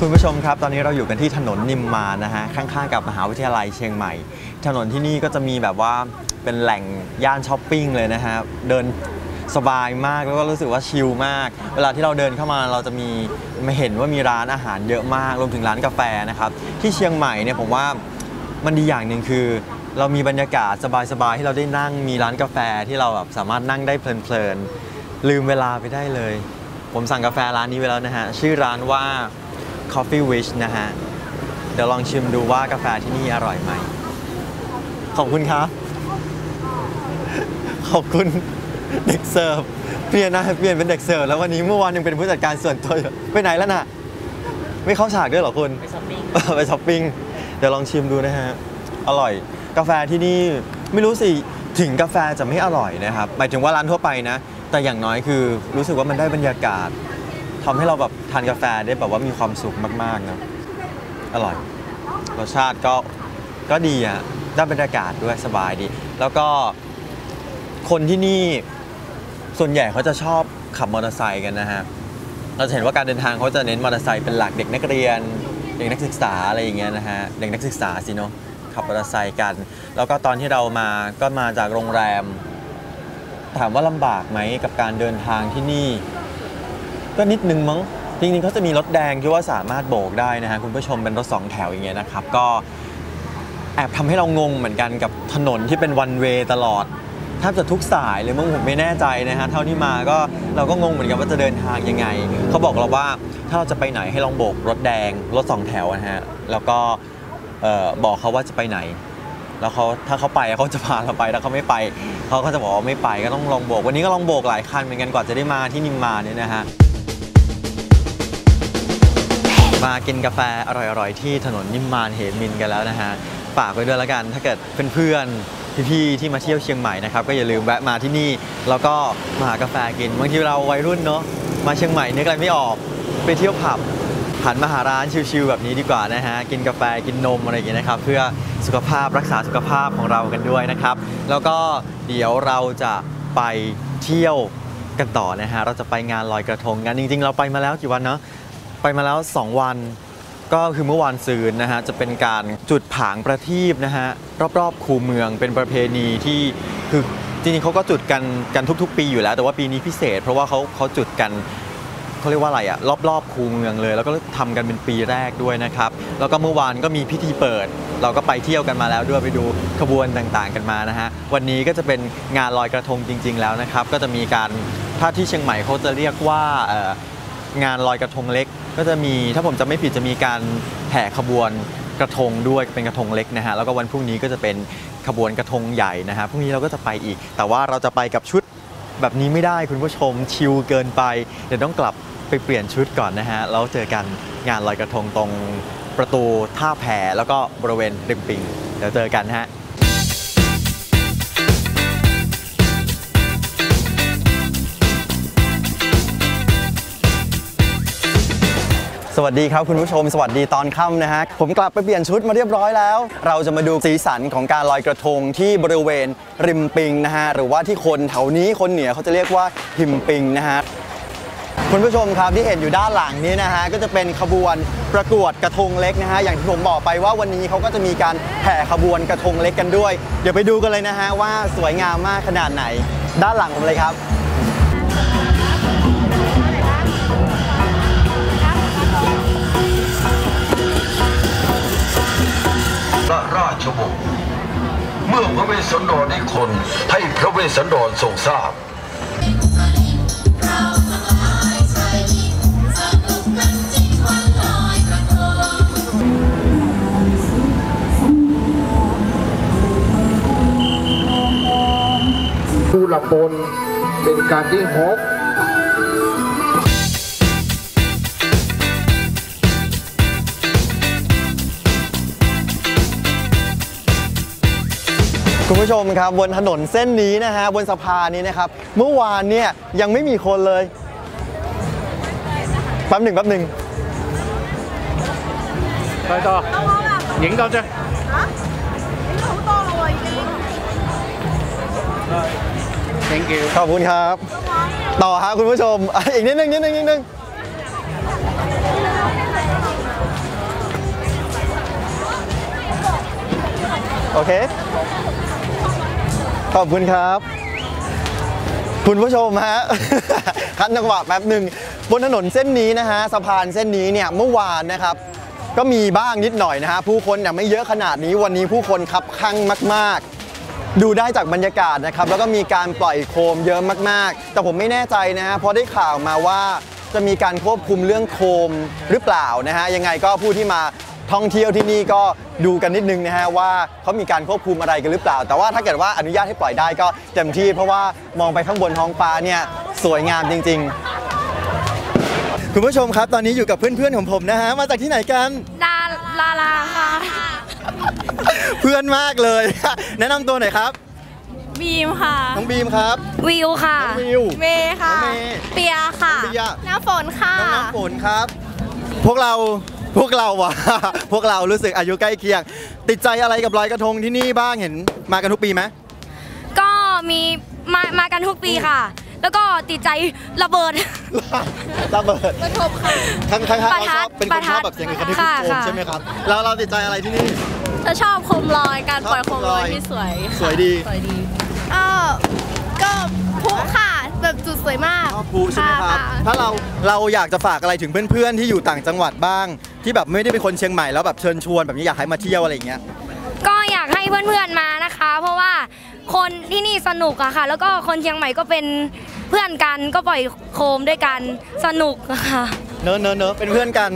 คุณผู้ชมครับตอนนี้เราอยู่กันที่ถนนนิมมานนะฮะข้างๆกับมหาวิทยาลัยเชียงใหม่ ถนนที่นี่ก็จะมีแบบว่าเป็นแหล่งย่านช้อปปิ้งเลยนะฮะเดินสบายมากแล้วก็รู้สึกว่าชิลมาก เวลาที่เราเดินเข้ามาเราจะมีมาเห็นว่ามีร้านอาหารเยอะมากรวมถึงร้านกาแฟนะครับที่เชียงใหม่เนี่ยผมว่ามันดีอย่างหนึ่งคือ เรามีบรรยากาศสบายๆที่เราได้นั่งมีร้านกาแฟที่เราแบบสามารถนั่งได้เพลินๆลืมเวลาไปได้เลย ผมสั่งกาแฟร้านนี้ไว้แล้วนะฮะชื่อร้านว่า Coffee Wish นะฮะ เดี๋ยวลองชิมดูว่ากาแฟที่นี่อร่อยไหม ขอบคุณครับ ขอบคุณเด็กเสิร์ฟ เปลี่ยนนะเปลี่ยนเป็นเด็กเสิร์ฟแล้ววันนี้เมื่อวานยังเป็นผู้จัดการส่วนตัวอยู่ไปไหนแล้วน่ะ ไม่เข้าฉากด้วยเหรอคุณ ไปช้อปปิ้ง ไปช้อปปิ้ง เดี๋ยวลองชิมดูนะฮะ อร่อย กาแฟที่นี่ไม่รู้สิถึงกาแฟจะไม่อร่อยนะครับ หมายถึงว่าร้านทั่วไปนะ แต่อย่างน้อยคือรู้สึกว่ามันได้บรรยากาศ ทำให้เราแบบทานกาแฟได้แบบว่ามีความสุขมากๆนะอร่อย รสชาติก็ก็ดีอะได้บรรยากาศด้วยสบายดี แล้วก็คนที่นี่ส่วนใหญ่เขาจะชอบขับมอเตอร์ไซค์กันนะฮะ เราจะเห็นว่าการเดินทางเขาจะเน้นมอเตอร์ไซค์เป็นหลักเด็กนักเรียน เด็กนักศึกษาอะไรอย่างเงี้ยนะฮะ เด็กนักศึกษาสิเนาะขับมอเตอร์ไซค์กัน แล้วก็ตอนที่เรามาก็มาจากโรงแรม ถามว่าลำบากไหมกับการเดินทางที่นี่ ก็นิดนึงมั้งจริงๆเขาจะมีรถแดงที่ว่าสามารถโบกได้นะฮะคุณผู้ชมเป็นรถสองแถวอย่างเงี้ยนะครับก็แอบทำให้เรางงเหมือนกันกับถนนที่เป็นวันเวย์ตลอดแทบจะทุกสายเลยมั้งผมไม่แน่ใจนะฮะเท่าที่มาก็เราก็งงเหมือนกันว่าจะเดินทางยังไงเขาบอกเราว่าถ้าเราจะไปไหนให้ลองโบกรถแดงรถสองแถวนะฮะแล้วก็บอกเขาว่าจะไปไหน แล้วเขาถ้าเขาไปเขาจะพาเราไปถ้าเขาไม่ไปเขาก็จะบอกว่าไม่ไปก็ต้องลองโบก วันนี้ก็ลองโบกหลายคันเหมือนกันกว่าจะได้มาที่นิมมานเนี่ยนะฮะ มากินกาแฟอร่อยๆ ที่ถนนนิมมานเหมินกันแล้วนะฮะฝากไว้ด้วยแล้วกันถ้าเกิดเพื่อนๆพี่ๆที่มาเที่ยวเชียงใหม่นะครับก็อย่าลืมแวะมาที่นี่แล้วก็มาหากาแฟกินบางทีเราวัยรุ่นเนาะมาเชียงใหม่นึกอะไรไม่ออกไปเที่ยวผับหันมาหาร้านชิลๆแบบนี้ดีกว่านะฮะกินกาแฟกินนมอะไรอย่างเงี้ยนะครับ เพื่อสุขภาพรักษาสุขภาพของเรากันด้วยนะครับ แล้วก็เดี๋ยวเราจะไปเที่ยวกันต่อนะฮะเราจะไปงานลอยกระทงกันจริง ๆ เราไปมาแล้วกี่วันเนาะ ไปมาแล้ว 2 วัน ก็คือเมื่อวานซืนนะฮะจะเป็นการจุดผางประทีปนะฮะรอบๆคูเมืองเป็นประเพณีที่คือจริงๆเขาก็จุดกันกันทุก ๆ ปีอยู่แล้ว แต่ว่าปีนี้พิเศษ เพราะว่าเขาเขาจุดกันเขาเรียกว่าอะไรอะรอบๆคูเมืองเลย แล้วก็ทำกันเป็นปีแรกด้วยนะครับ แล้วก็เมื่อวานก็มีพิธีเปิด เราก็ไปเที่ยวกันมาแล้วด้วยไปดูขบวนต่างๆกันมานะฮะวันนี้ก็จะเป็นงานลอยกระทงจริง ๆ แล้วนะครับ ก็จะมีการถ้าที่เชียงใหม่เขาจะเรียกว่า งานลอยกระทงเล็ก ก็จะมีถ้าผมจะไม่ผิดจะมีการแห่ขบวนกระทงด้วยเป็นกระทงเล็กนะฮะแล้วก็วันพรุ่งนี้ก็จะเป็นขบวนกระทงใหญ่นะฮะพรุ่งนี้เราก็จะไปอีก แต่ว่าเราจะไปกับชุดแบบนี้ไม่ได้คุณผู้ชมชิลเกินไป เดี๋ยวต้องกลับไปเปลี่ยนชุดก่อนนะฮะแล้วเจอกันงานลอยกระทงตรงประตูท่าแพแล้วก็บริเวณริมปิงเดี๋ยวเจอกันฮะ สวัสดีครับคุณผู้ชมสวัสดีตอนค่ำนะฮะผมกลับไปเปลี่ยนชุดมาเรียบร้อยแล้ว เราจะมาดูสีสันของการลอยกระทงที่บริเวณริมปิงนะฮะหรือว่าที่คนแถวนี้คนเหนือเขาจะเรียกว่าหิมปิงนะฮะคุณผู้ชมครับที่เห็นอยู่ด้านหลังนี้นะฮะก็จะเป็นขบวนประกวดกระทงเล็กนะฮะอย่างที่ผมบอกไปว่าวันนี้เขาก็จะมีการแห่ขบวนกระทงเล็กกันด้วย เดี๋ยวไปดูกันเลยนะฮะว่าสวยงามมากขนาดไหน ด้านหลังผมเลยครับ พระราชวงศ์เมื่อพระเวสสันดรให้คนให้พระเวสสันดรทรงทราบผู้หลับบนเป็นการที่หก คุณผู้ชมครับบนถนนเส้นนี้นะฮะบนสะพานนี้นะครับ เมื่อวานเนี่ยยังไม่มีคนเลยแป๊บหนึ่งแป๊บหนึ่งไปต่อ影到啫。嚇、ต่อจั咯喎，已經。Thank you。ขอบคุณครับ ต่อครับคุณผู้ชม อีกนิดนึงนิดนึงนิดนึงโอเค ขอบคุณครับ คุณผู้ชมฮะ คัดจังหวะแป๊บหนึ่งบนถนนเส้นนี้นะฮะสะพานเส้นนี้เนี่ยเมื่อวานนะครับ ก็มีบ้างนิดหน่อยนะฮะผู้คนเนี่ยไม่เยอะขนาดนี้วันนี้ผู้คนคับข้างมาก ๆดูได้จากบรรยากาศนะครับ แล้วก็มีการปล่อยโคมเยอะมากๆ แต่ผมไม่แน่ใจนะฮะเพราะได้ข่าวมาว่าจะมีการควบคุมเรื่องโคมหรือเปล่านะฮะยังไงก็ผู้ที่มา ท่องเที่ยวที่นี่ก็ดูกันนิดนึงนะฮะว่าเขามีการควบคุมอะไรกันหรือเปล่า แต่ว่าถ้าเกิดว่าอนุญาตให้ปล่อยได้ก็เต็มที่เพราะว่ามองไปข้างบนท้องฟ้าเนี่ยสวยงามจริง ๆ คุณผู้ชมครับ ตอนนี้อยู่กับเพื่อนๆของผมนะฮะมาจากที่ไหนกันดาลาลาค่ะเพื่อนมากเลย แนะนำตัวหน่อยครับบีมค่ะ น้องบีมครับ วิวค่ะ น้องวิว เมย์ค่ะ น้องเมย์เปียค่ะ น้องเปีย น้ำฝนค่ะ น้องน้ำฝนครับ พวกเรา พวกเราอะพวกเรารู้สึกอายุใกล้เคียง ติดใจอะไรกับลอยกระทงที่นี่บ้างเห็นมากันทุกปีไหมก็มีมามากันทุกปีค่ะ แล้วก็ติดใจระเบิด ระเบิดระทบค่ะทั้งทั้งทั้งประเราทัชดอบเป็นคนชอบแบบเสียงกระทึกค่ะโคมค่ะใช่ไหมครับเราเราติดใจอะไรที่นี่จะชอบโคมลอยการปล่อยโคมลอยชอบโคมลอยที่สวยสวยดีสวยดีก็ก็พุค่ะแบบ จุดสวยมากชอบภูใช่ไหมครับะถ้าเราเราอยากจะฝากอะไรถึงเพื่อนๆ ที่อยู่ต่างจังหวัดบ้าง ที่แบบไม่ได้เป็นคนเชียงใหม่แล้วแบบเชิญชวนแบบนี้อยากให้มาเที่ยวอะไรอย่างเงี้ย ก็อยากให้เพื่อนๆมานะคะ เพราะว่าคนที่นี่สนุกอะค่ะ แล้วก็คนเชียงใหม่ก็เป็นเพื่อนกันก็ปล่อยโคมด้วยกันสนุกอะค่ะ เนอะเนอะเนอะเป็นเพื่อนกัน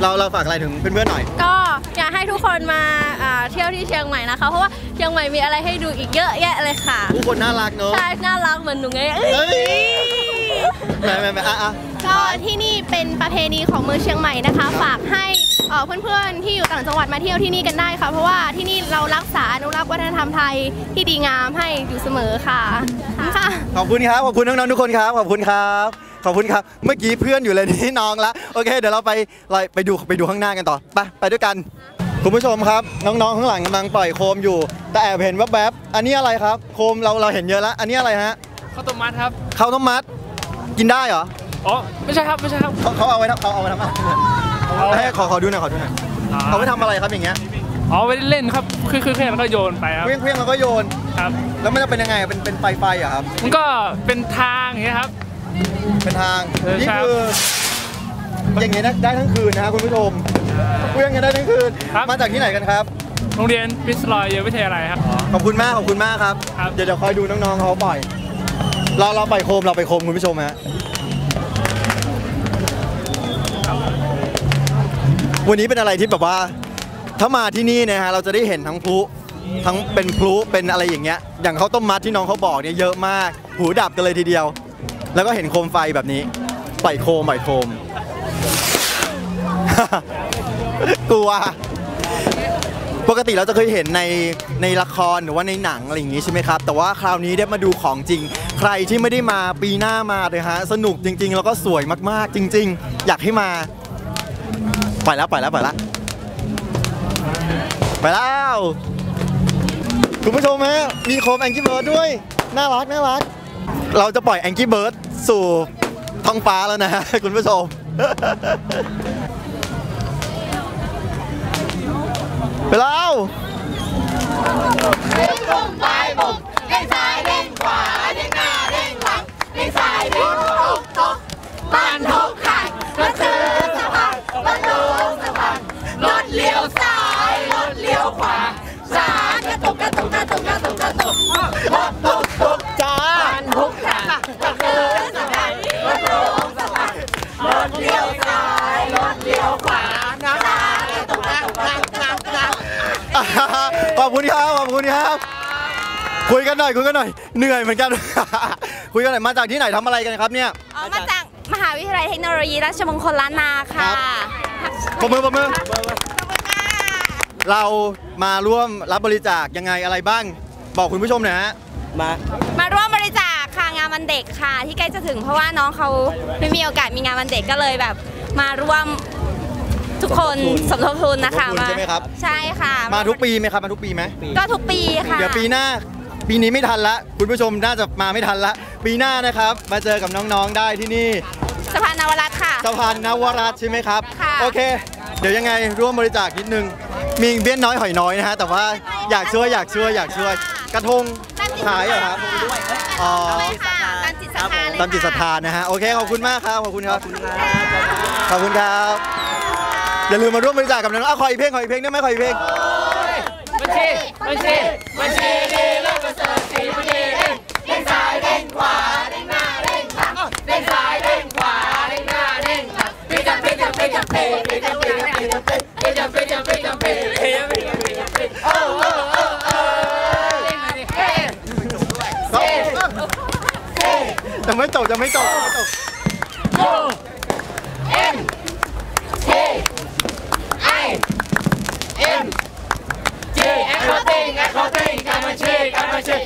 เราเราฝากอะไรถึงเพื่อนๆหน่อย ก็อยากให้ทุกคนมาอ่าเที่ยวที่เชียงใหม่นะคะ เพราะว่าเชียงใหม่มีอะไรให้ดูอีกเยอะแยะเลยค่ะผู้คนน่ารักเนอะใช่น่ารักเหมือนหนูไงเอ้ยเฮ้ยแหม่แหม่แหม่อะอะก็ที่นี่เป็นประเพณีของเมืองเชียงใหม่นะคะ ฝากให้เอ่อเพื่อนๆที่อยู่ต่างจังหวัดมาเที่ยวที่นี่กันได้ค่ะ เพราะว่าที่นี่เรารักษาอนุรักษ์วัฒนธรรมไทยที่ดีงามให้อยู่เสมอค่ะค่ะขอบคุณครับ ขอบคุณน้องๆทุกคนครับ ขอบคุณครับ ขอบคุณครับ เมื่อกี้เพื่อนอยู่เลยนี่น้องละโอเค เดี๋ยวเราไปเราไปดูไปดูข้างหน้ากันต่อไปไปด้วยกัน คุณผู้ชมครับ น้องๆข้างหลังกำลังปล่อยโคมอยู่ แต่แอบเห็นแวบๆอันนี้อะไรครับ โคมเราเราเห็นเยอะแล้ว อันนี้อะไรฮะข้าวต้มมัดครับข้าวต้มมัด กินได้เหรออ๋อไม่ใช่ครับไม่ใช่ครับเขาเขาเอาไว้ทำเขาเอาไว้ทำอะไรให้ขอขอดูหน่อยขอดูหน่อยเอาไว้ทำอะไรครับอย่างเงี้ยอ๋อไว้เล่นครับคือคือแค่แล้วก็โยนไปครับเคลี้ยงเคลี้ยงแล้วก็โยนครับ แล้วมันจะเป็นยังไงเป็นเป็นไฟไฟเหรอะครับมันก็เป็นทางอย่างเงี้ยครับ เป็นทางเออนี่ครับ คืออย่างงี้นะได้ทั้งคืนนะครับคุณผู้ชมเคลี้ยงกันได้ทั้งคืน ครับ มาจากที่ไหนกันครับ โรงเรียนพิสลอยเยวิทยาลัยครับ ขอบคุณมาก ขอบคุณมากครับ ครับ เดี๋ยวเดี๋ยวคอยดูน้องๆเขาปล่อย เราเราปล่อยโคมเราไปโคมคุณผู้ชมฮะวันนี้เป็นอะไรที่แบบว่า ถ้ามาที่นี่นะฮะเราจะได้เห็นทั้งพลุทั้งเป็นพลุเป็นอะไรอย่างเงี้ย อย่างเขาวต้มมัดที่น้องเขาบอกเนี่ยเยอะมาก หูดับกันเลยทีเดียว แล้วก็เห็นโคมไฟแบบนี้ปล่อยโคมปล่อยโคม กลัว ปกติเราจะเคยเห็นในในละครหรือว่าในหนังอะไรอย่างงี้ใช่ไหมครับ แต่ว่าคราวนี้ได้มาดูของจริง ใครที่ไม่ได้มาปีหน้ามาเลยฮะ สนุกจริง ๆ แล้วก็สวยมากๆ จริง ๆ อยากให้มา ไปแล้วไปแล้วไปแล้วไปแล้วคุณผู้ชมฮะมีโคมแองกี้เบิร์ดด้วย น่ารักน่ารัก เราจะปล่อยแองกี้เบิร์ดสู่ท้องฟ้าแล้วนะฮะคุณผู้ชม ไปแล้วจ้า ขอบคุณครับขอบคุณครับ คุยกันหน่อยคุยกันหน่อยเหนื่อยเหมือนกัน คุยกันหน่อยมาจากที่ไหนทำอะไรกันครับเนี่ยอ๋อมาจากมหาวิทยาลัยเทคโนโลยีราชมงคลล้านนาค่ะปรบมือปรบมือเรามาร่วมรับบริจาคยังไงอะไรบ้าง บอกคุณผู้ชมหน่อยฮะมา มาร่วมบริจาคค่ะงานวันเด็กค่ะ ที่ใกล้จะถึงเพราะว่าน้องเขาไม่มีโอกาสมีงานวันเด็กก็เลยแบบ มาร่วม ทุกคนสมทบทุนนะคะสมทบทุนใช่ไหมครับใช่ค่ะ มาทุกปีไหมครับมาทุกปีไหมก็ทุกปีค่ะเดี๋ยวปีหน้าปีนี้ไม่ทันละ คุณผู้ชมน่าจะมาไม่ทันละ ปีหน้านะครับ มาเจอกับน้องๆได้ที่นี่สะพานนวรัตน์ค่ะสะพานนวรัตน์ใช่ไหมครับค่ะโอเค เดี๋ยวยังไงร่วมบริจาคนิดนึงมีเบี้ยนน้อยหอยน้อยนะฮะแต่ว่าอยากช่วยอยากช่วยอยากช่วย กระทงขายเหรอครับอ๋อค่ะตามจิตศรัทธาเลยตามจิตศรัทธานะฮะโอเคขอบคุณมากครับขอบคุณครับขอบคุณครับ อย่าลืมมาร่วมบริจาคกับน้องๆอะขออีกเพลงขออีกเพลงได้ไหมขออีกเพลง บัญชีบัญชีบัญชีดีเลิกประเสริฐสีบัญชีเด้งเด้งซ้ายเด้งขวาเด้งหน้าเด้งหลังเด้งซ้ายเด้งขวาเด้งหน้าเด้งหลังพี่จำพี่จำพี่จำพี่พี่จำพี่จำพี่จำพี่จำพี่จำพี่จำพี่พี่จำพี่จำพี่จำพี่โอ้โอ้โอ้โอ้เด้งมาดิเฮ้จะไม่จบจะไม่จบจะไม่จบ โอ้เอ็มทีไอเอ็มจีแอคโคติ้งแอคโค ติ้งการบัญชี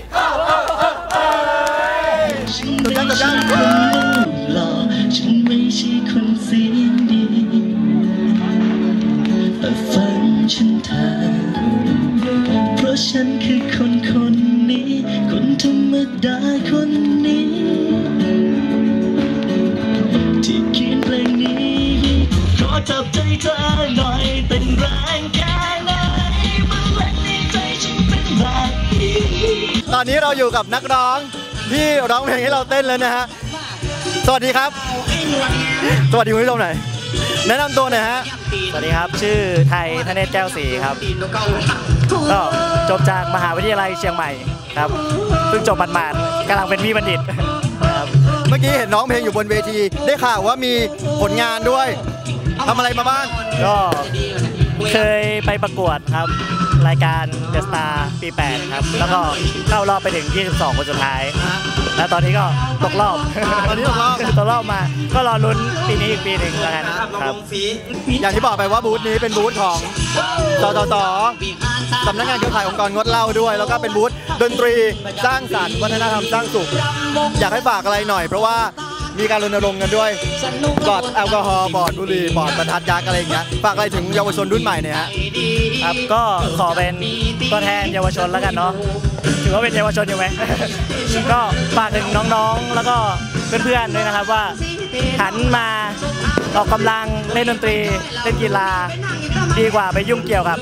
อนนี้เราอยู่กับนักร้องที่ร้องเพลงให้เราเต้นแล้วนะฮะ สวัสดีครับ สวัสดีคุณผู้ชมหน่อย แนะนำตัวหน่อยฮะ สวัสดีครับ ชื่อไทยธเนศแก้วศรีครับ ก็จบจากมหาวิทยาลัยเชียงใหม่ครับ เพิ่งจบหมาดๆกำลังเป็นพี่บัณฑิตครับ เมื่อกี้เห็นน้องเพลงอยู่บนเวที ได้ข่าวว่ามีผลงานด้วยทำอะไรมาบ้าง ก็เคยไปประกวดครับ รายการ The Star ปี 8 ครับ แล้วก็เข้ารอบไปถึง 22 คนสุดท้าย แล้วตอนนี้ก็ตกรอบ ตอนนี้ตกรอบ ตกรอบมา ก็รอลุ้นปีนี้อีกปีหนึ่งแล้วกันครับอย่างที่บอกไปว่าบูธนี้เป็นบูธของสสสสำนักงานเครือข่ายองค์กรงดเหล้าด้วย แล้วก็เป็นบูธดนตรีสร้างสรรค์วัฒนธรรมสร้างสุข อยากให้ฝากอะไรหน่อยเพราะว่า มีการรณรงค์กันด้วยปลอดแอลกอฮอล์ปลอดบุหรี่ปลอดบรรทัดยักษ์อะไรอย่างเงี้ยฝากอะไรถึงเยาวชนรุ่นใหม่เนี่ยฮะครับก็ขอเป็นตัวแทนเยาวชนแล้วกันเนาะถือว่าเป็นเยาวชนอยู่ไหมก็ฝากถึงน้องๆ แล้วก็เพื่อนๆด้วยนะครับว่าหันมาออกกำลังเล่นดนตรีเล่นกีฬา ดีกว่าไปยุ่งเกี่ยวกับ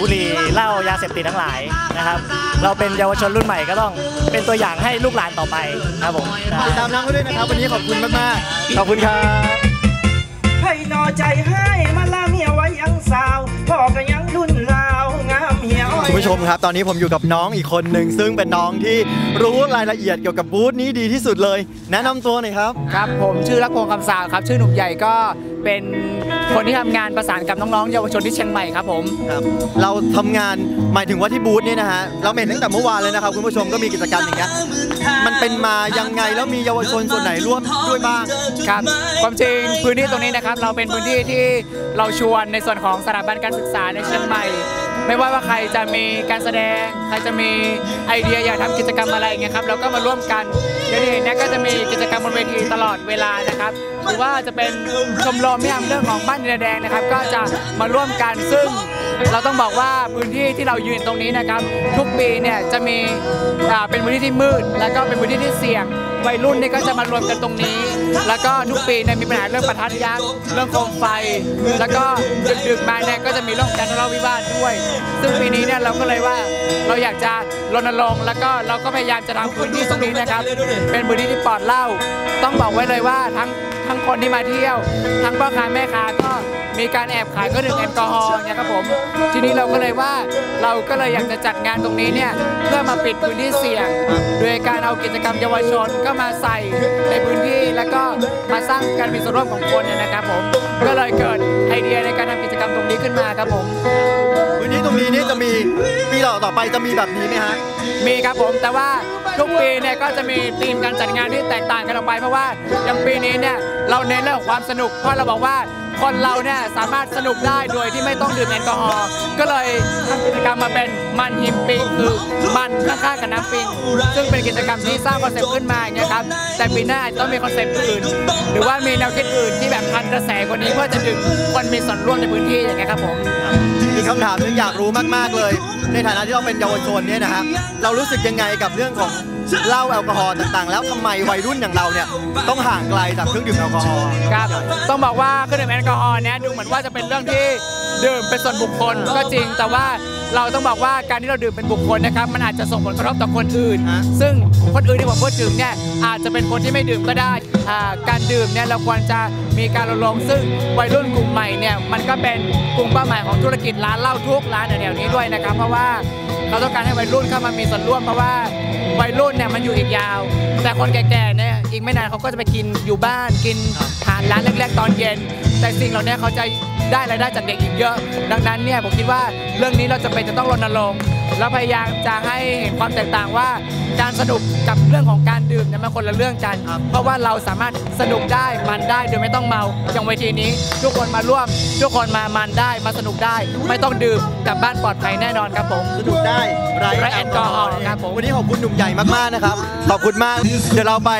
บุหรี่เหล้ายาเสพติดทั้งหลายนะครับ เราเป็นเยาวชนรุ่นใหม่ก็ต้องเป็นตัวอย่างให้ลูกหลานต่อไปครับผมติดตามน้องเขาด้วยนะครับ วันนี้ขอบคุณมากๆขอบคุณครับให้นอใจให้มาลาเมียไว้ยังสาวพ่อก็ยังรุ่นราวงามเหี่ยวคุณผู้ชมครับ ตอนนี้ผมอยู่กับน้องอีกคนหนึ่งซึ่งเป็นน้องที่รู้รายละเอียดเกี่ยวกับบูธนี้ดีที่สุดเลย แนะนำตัวหน่อยครับ ครับ ผมชื่อรักพงศ์คำสาวครับ ชื่อหนุ่มใหญ่ก็ เป็นคนที่ทำงานประสานกับน้องๆเยาวชนที่เชียงใหม่ครับผมครับเราทำงานหมายถึงว่าที่บูธเนี่ยนะฮะเราเห็นตั้งแต่เมื่อวานเลยนะครับคุณผู้ชมก็มีกิจกรรมอย่างเงี้ยมันเป็นมายังไงแล้วมีเยาวชนส่วนไหนร่วมด้วยบ้างครับความจริงพื้นที่ตรงนี้นะครับ เราเป็นพื้นที่ที่เราชวนในส่วนของสถาบันการศึกษาในเชียงใหม่ ไม่ว่าว่าใครจะมีการแสดง ใครจะมีไอเดียอยากทำกิจกรรมอะไรอย่างเงี้ยครับเราก็มาร่วมกันอย่างที่เห็นเนี่ยก็จะมีกิจกรรมบนเวทีตลอดเวลานะครับ หรือว่าจะเป็นชมรมที่ทำเรื่องของบ้านดินแดงนะครับ ก็จะมาร่วมกันซึ่งเราต้องบอกว่าพื้นที่ที่เรายืนตรงนี้นะครับ ทุกปีเนี่ยจะมีอ่าเป็นพื้นที่ที่มืด แล้วก็เป็นพื้นที่ที่เสี่ยง วัยรุ่นนี่ก็จะมารวมกันตรงนี้ แล้วก็ทุกปีเนี่ยมีปัญหาเรื่องประทัดยักษ์เรื่องโคมไฟ แล้วก็ดึกๆมาเนี่ยก็จะมีเรื่องการทะเลาะวิวาทด้วย ซึ่งปีนี้เนี่ยเราก็เลยว่าเราอยากจะรณรงค์แล้วก็เราก็พยายามจะทำพื้นที่ตรงนี้นะครับ เป็นพื้นที่ที่ปลอดเหล้าต้องบอกไว้เลยว่าทั้งทั้งคนที่มาเที่ยว ทั้งพ่อค้าแม่ค้าก็ มีการแอบขายเครื่องดื่มแอลกอฮอล์เนี่ยครับผม ทีนี้เราก็เลยว่าเราก็เลยอยากจะจัดงานตรงนี้เนี่ยเพื่อมาปิดพื้นที่เสี่ยง โดยการเอากิจกรรมเยาวชนก็มาใส่ในพื้นที่แล้วก็มาสร้างการมีส่วนร่วมของคนเนี่ยนะครับผมก็เลยเกิดไอเดียในการทำกิจกรรมตรงนี้ขึ้นมาครับผมพื้นที่ตรงนี้นี่จะมีปีต่อต่อไปจะมีแบบนี้ไหมฮะมีครับผมแต่ว่าทุกปีเนี่ยก็จะมีธีมการจัดงานที่แตกต่างกันออกไปเพราะว่าอย่างปีนี้เนี่ยเราเน้นเรื่องของความสนุกเพราะเราบอกว่า คนเราเนี่ยสามารถสนุกได้โดยที่ไม่ต้องดื่มแอลกอฮอล์ก็เลยทำกิจกรรมมาเป็นมันหิมปิงคือมันข้างๆกับน้ำปิง ซึ่งเป็นกิจกรรมที่สร้างคอนเซปต์ขึ้นมาอย่างเงี้ยครับแต่ปีหน้าต้องมีคอนเซปต์อื่น หรือว่ามีแนวคิดอื่นที่แบบทันกระแสกว่านี้เพื่อจะดึงคนมีส่วนร่วมในพื้นที่อย่างเงี้ยครับผมมีคำถามหนึงอยากรู้มากๆเลย ในฐานะที่เราเป็นเยาวชนเนี่ยนะฮะเรารู้สึกยังไงกับเรื่องของเหล้าแอลกอฮอล์ต่างๆ แล้วทำไมวัยรุ่นอย่างเราเนี่ยต้องห่างไกลจากเครื่องดื่มแอลกอฮอล์ครับต้องบอกว่าเครื่องดื่มแอลกอฮอล์เนี่ยดูเหมือนว่าจะเป็นเรื่องที่ดื่มเป็นส่วนบุคคลก็จริงแต่ว่าเราต้องบอกว่าการที่เราดื่มเป็นบุคคลนะครับ มันอาจจะส่งผลกระทบต่อคนอื่น ซึ่งคนอื่นที่ผมพูดถึงเนี่ยอาจจะเป็นคนที่ไม่ดื่มก็ได้อ่าการดื่มเนี่ยเราควรจะมีการรณรงค์ซึ่งวัยรุ่นกลุ่มใหม่เนี่ยมันก็เป็นกลุ่มเป้าหมายของธุรกิจร้านเหล้าทุกร้านแถวๆนี้ด้วยนะครับ เพราะว่า เขาต้องการให้วัยรุ่นเข้ามามีส่วนร่วมเพราะว่าวัยรุ่นเนี่ยมันอยู่อีกยาว แต่คนแก่ๆเนี่ยอีกไม่นานเขาก็จะไปกินอยู่บ้านกินทานรร้านเล็กๆตอนเย็น แต่สิ่งเหล่านี้เขาจะได้รายได้จากเด็กอีกเยอะ ดังนั้นเนี่ยผมคิดว่าเรื่องนี้เราจะเป็นจะต้องรณรงค์ แล้วพยายามจะให้เห็นความแตกต่างว่าการสนุกกับเรื่องของการดื่มเนี่ยมันคนละเรื่องกัน เพราะว่าเราสามารถสนุกได้มันได้โดยไม่ต้องเมาอย่างเวทีนี้ ทุกคนมาร่วม ทุกคนมามันได้มาสนุกได้ ไม่ต้องดื่มกลับบ้านปลอดภัยแน่นอนครับผมสนุกได้ไร้ไร้แอลกอฮอล์ครับผมวันนี้ขอบคุณหนุ่มใหญ่มากๆนะครับขอบคุณมาก เดี๋ยวเราไป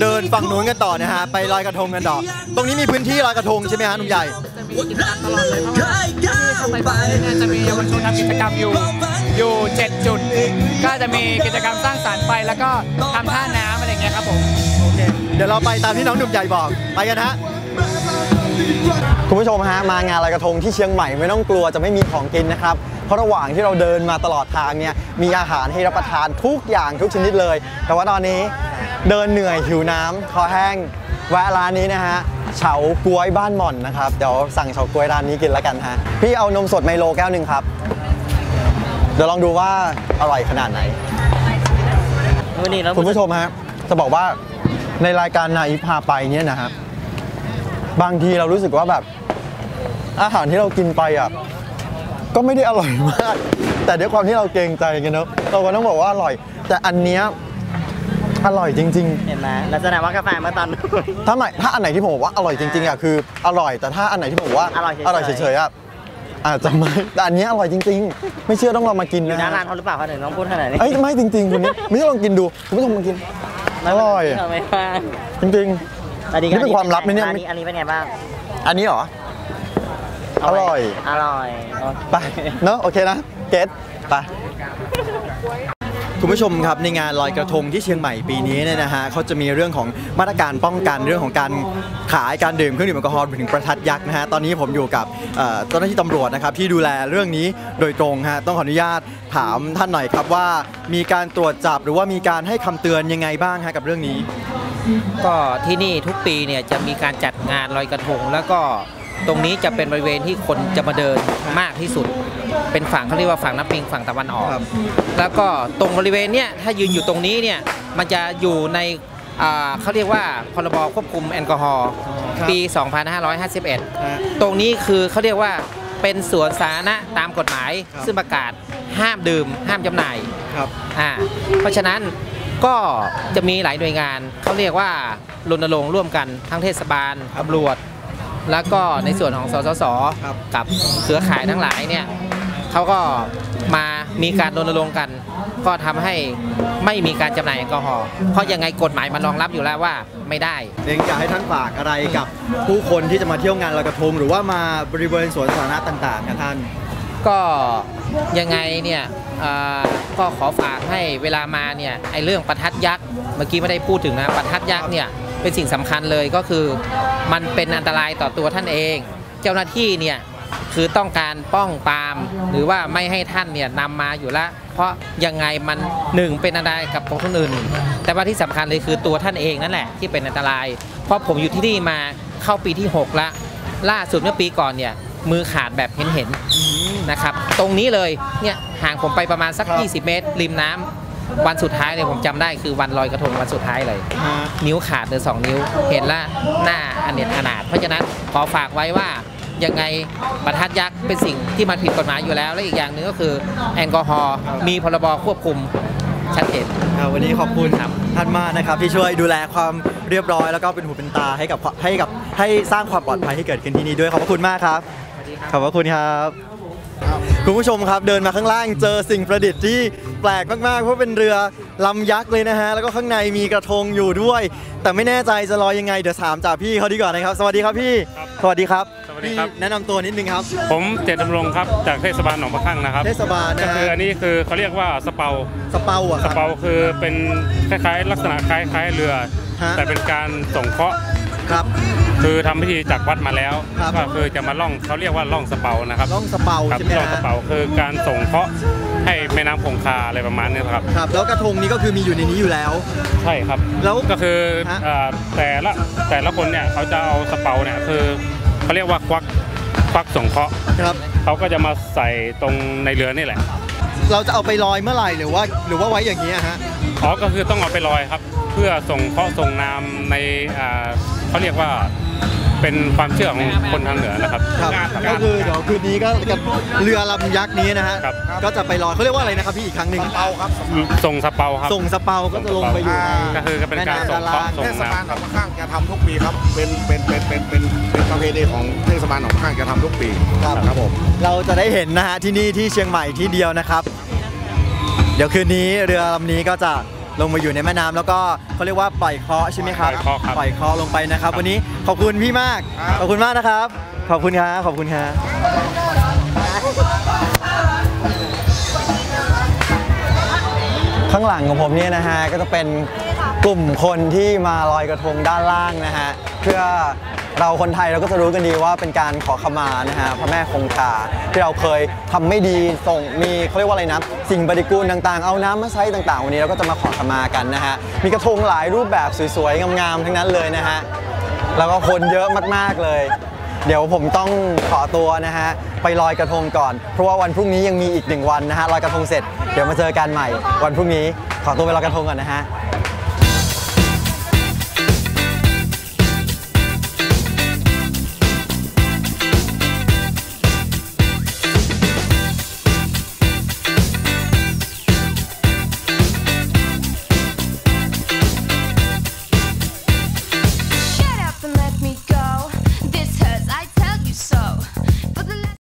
เดินฝั่งนู้นกันต่อนะฮะไปลอยกระทงกันต่อ ตรงนี้มีพื้นที่ลอยกระทงใช่ไหมฮะหนุ่มใหญ่ เนี่ยจะมีเยาวชนทำกิจกรรมอยู่อยู่ 7 จุด ก็จะมีกิจกรรมสร้างสรรค์ไปแล้วก็ทำท่าน้ำอะไรอย่างเงี้ยครับผมโอเคเดี๋ยวเราไปตามที่น้องหนุ่มใหญ่บอกไปกันฮะคุณผู้ชมฮะมางานลอยกระทงที่เชียงใหม่ไม่ต้องกลัวจะไม่มีของกินนะครับ เพราะระหว่างที่เราเดินมาตลอดทางเนี่ยมีอาหารให้รับประทานทุกอย่างทุกชนิดเลย แต่ว่าตอนนี้เดินเหนื่อยหิวน้ำคอแห้ง แวะร้านนี้นะฮะเฉาก๊วยบ้านหม่อนนะครับ เดี๋ยวสั่งเฉาก๊วยร้านนี้กินแล้วกันฮะ พี่เอานมสดไมโลแก้วหนึ่งครับ เดี๋ยวลองดูว่าอร่อยขนาดไหนคุณผู้ชมฮะ จะบอกว่าในรายการนาอีพาไปเนี่ยนะฮะ บางทีเรารู้สึกว่าแบบ อาหารที่เรากินไปอะ ก็ไม่ได้อร่อยมาก แต่ด้วยความที่เราเกรงใจกันเนอะเราก็ต้องบอกว่าอร่อย แต่อันเนี้ย อร่อยจริง ๆ เห็นไหมแล้วแสดงว่ากาแฟเมื่อตอน ถ้าไหนถ้าอันไหนที่ผมบอกว่าอร่อยจริงๆอะคืออร่อยแต่ถ้าอันไหนที่ผมบอกว่าอร่อยเฉยๆอร่อยเฉยๆอะอาจจะไม่แต่อันเนี้ยอร่อยจริง ๆ ไม่เชื่อต้องลองมากินอยู่นะหน้าฮะร้านเขาหรือเปล่าเขาถึงต้องพูดขนาดนี้เอ้ยไม่จริงๆคุณนี่ไม่ใช่ลองกินดูคุณผู้ชมมากินอร่อยไม่ว่าจริง อันนี้นี่เป็นความลับไหมเนี่ย อันนี้อันนี้เป็นไงบ้างๆ อันนี้เหรออร่อย อร่อยโอเค ไปเนอะโอเคนะเกตไป คุณผู้ชมครับในงานลอยกระทงที่เชียงใหม่ปีนี้เนี่ยนะฮะเขาจะมีเรื่องของมาตรการป้องกันเรื่องของการขายการดื่มเครื่องดื่มแอลกอฮอล์ถึงประทัดยักษ์นะฮะตอนนี้ผมอยู่กับเจ้าหน้าที่ตำรวจนะครับที่ดูแลเรื่องนี้โดยตรงฮะต้องขออนุญาตถามท่านหน่อยครับว่า มีการตรวจจับหรือว่ามีการให้คำเตือนยังไงบ้างฮะกับเรื่องนี้ ก็ที่นี่ทุกปีเนี่ยจะมีการจัดงานลอยกระทงแล้วก็ ตรงนี้จะเป็นบริเวณที่คนจะมาเดินมากที่สุด เป็นฝั่งเขาเรียกว่าฝั่งน้ำปิงฝั่งตะวันออก แล้วก็ตรงบริเวณเนี้ยถ้ายืนอยู่ตรงนี้เนี่ยมันจะอยู่ในอ่าเขาเรียกว่าพรบควบคุมแอลกอฮอล์ปี 2551 ตรงนี้คือเขาเรียกว่าเป็นสวนสาธารณะตามกฎหมาย ซึ่งประกาศห้ามดื่ม ห้ามจำหน่ายครับอ่าเพราะฉะนั้นก็จะมีหลายหน่วยงานเขาเรียกว่ารณรงค์ร่วมกันทั้งเทศบาลตำรวจ แล้วก็ในส่วนของสสสกับเครือข่ายทั้งหลายเนี่ยเขาก็มามีการรณรงค์กัน ก็ทำให้ไม่มีการจำหน่ายแอลกอฮอล์เพราะยังไงกฎหมายมันรองรับอยู่แล้วว่าไม่ได้เองอยากให้ท่านฝากอะไรกับผู้คนที่จะมาเที่ยวงานลอยกระทงหรือว่ามาบริเวณสวนสาธารณะต่างๆครับท่านก็ยังไงเนี่ยเอ่อก็ขอฝากให้เวลามาเนี่ยไอเรื่องประทัดยักษ์เมื่อกี้ไม่ได้พูดถึงนะประทัดยักษ์เนี่ย เป็นสิ่งสำคัญเลยก็คือมันเป็นอันตรายต่อตัวท่านเอง เจ้าหน้าที่เนี่ยคือต้องการป้องปรามหรือว่าไม่ให้ท่านเนี่ยนำมาอยู่แล้วเพราะยังไงมันหนึ่งเป็นอันตรายกับคนอื่น แต่ว่าที่สำคัญเลยคือตัวท่านเองนั่นแหละที่เป็นอันตราย เพราะผมอยู่ที่นี่มาเข้าปีที่หกละ ล่าสุดเมื่อปีก่อนเนี่ยมือขาดแบบเห็นเห็นๆนะครับ ตรงนี้เลยเนี่ยห่างผมไปประมาณสัก 20 เมตร ริมน้ำ วันสุดท้ายเลยผมจำได้คือวันลอยกระทงวันสุดท้ายเลย นิ้วขาดเลยสองนิ้ว เห็นละหน้าอันเน็ตขนาดเพราะฉะนั้นขอฝากไว้ว่ายังไงประทัดยักษ์เป็นสิ่งที่มันผิดกฎหมายอยู่แล้ว และอีกอย่างหนึ่งก็คือแอลกอฮอล์มีพรบควบคุมชัดเจนครับวันนี้ขอบคุณท่านมากนะครับ ที่ช่วยดูแลความเรียบร้อย แล้วก็เป็นหูเป็นตาให้กับให้กับให้สร้างความปลอดภัยให้เกิดขึ้นที่นี่ด้วยขอบพระคุณมากครับขอบพระคุณครับ คุณผู้ชมครับเดินมาข้างล่างเจอสิ่งประดิษฐ์ที่แปลกมากๆ เพราะเป็นเรือลำยักษ์เลยนะฮะ แล้วก็ข้างในมีกระทงอยู่ด้วย แต่ไม่แน่ใจจะลอยยังไง เดี๋ยวถามจากพี่เขาดีกว่านะครับ สวัสดีครับพี่ สวัสดีครับสวัสดีครับ พี่แนะนำตัวนิดนึงครับ ผมเจตดำรงครับจากเทศบาลหนองประคั่งนะครับ เทศบาลนะก็ฮะคืออันนี้คือเขาเรียกว่าสเปาสเปาอะคสรับ เปาคือเป็นคล้ายๆ ลักษณะคล้ายๆเรือ ฮะ แต่เป็นการส่งเคราะห์ครับ คือทำพิธีจากวัดมาแล้วครับก็คือจะมาล่องเขาเรียกว่าล่องสเปานะครับล่องสเปาครับใช่ไหมฮะล่องสเปาคือการส่งเคราะห์ให้แม่น้ำคงคาอะไรประมาณนี้ครับครับ แล้วกระทงนี้ก็คือมีอยู่ในนี้อยู่แล้ว ใช่ครับแล้วก็คือฮะเอ่อแต่ละแต่ละคนเนี่ยเขาจะเอาสเปาเนี่ยคือเขาเรียกว่าควักควักส่งเคราะห์ครับเขาก็จะมาใส่ตรงในเรือนี่แหละ เราจะเอาไปลอยเมื่อไหร่หรือว่า หรือว่าไว้อย่างนี้ยฮะอ๋อก็คือต้องเอาไปลอยครับ เพื่อส่งเคราะห์ส่งนามในอ่าเขาเรียกว่า เป็นความเชื่อของคนทางเหนือนะครับ ครับก็คือเดี๋ยวคืนนี้ก็กับเรือลำยักษ์นี้นะฮะก็จะไปลอยเขาเรียกว่าอะไรนะครับพี่อีกครั้งหนึ่งสเปาครับส่งสเปาครับ ส่งสเปาก็จะลงไปอยู่ในก็คือก็เป็นการส่งเคราะห์ส่งเทศบาลน้ำหนองมะข้างจะทำทุกปีครับ เป็นเป็นเป็นเป็นเป็นเป็นประเพณีของเทศบาลหนองมะข้างจะทำทุกปีครับครับผมเราจะได้เห็นนะฮะที่นี่ที่เชียงใหม่ที่เดียวนะครับ เดี๋ยวคืนนี้เรือลำนี้ก็จะ ลงมาอยู่ในแม่น้ำแล้วก็เขาเรียกว่าปล่อยเคราะห์ใช่ไหมครับ ปล่อยเคราะห์ครับ ปล่อยเคราะห์ลงไปนะครับ วันนี้ขอบคุณพี่มาก ขอบคุณมากนะครับ ขอบคุณครับขอบคุณครับข้างหลังของผมเนี่ยนะฮะก็จะเป็นกลุ่มคนที่มาลอยกระทงด้านล่างนะฮะเพื่อ เราคนไทยเราก็จะรู้กันดีว่าเป็นการขอขมานะฮะพระแม่คงคาที่เราเคยทำไม่ดีส่งมีเขาเรียกว่าอะไรนะสิ่งปฏิกูลต่างๆ เอาน้ำมาใช้ต่างๆ วันนี้เราก็จะมาขอขมากันนะฮะมีกระทงหลายรูปแบบสวยๆงามๆทั้งนั้นเลยนะฮะแล้วก็คนเยอะมากๆเลย เดี๋ยวผมต้องขอตัวนะฮะไปลอยกระทงก่อน เพราะว่าวันพรุ่งนี้ยังมีอีกหนึ่งวันนะฮะลอยกระทงเสร็จเดี๋ยวมาเจอกันใหม่ วันพรุ่งนี้ขอตัวไปลอยกระทงก่อนนะฮะ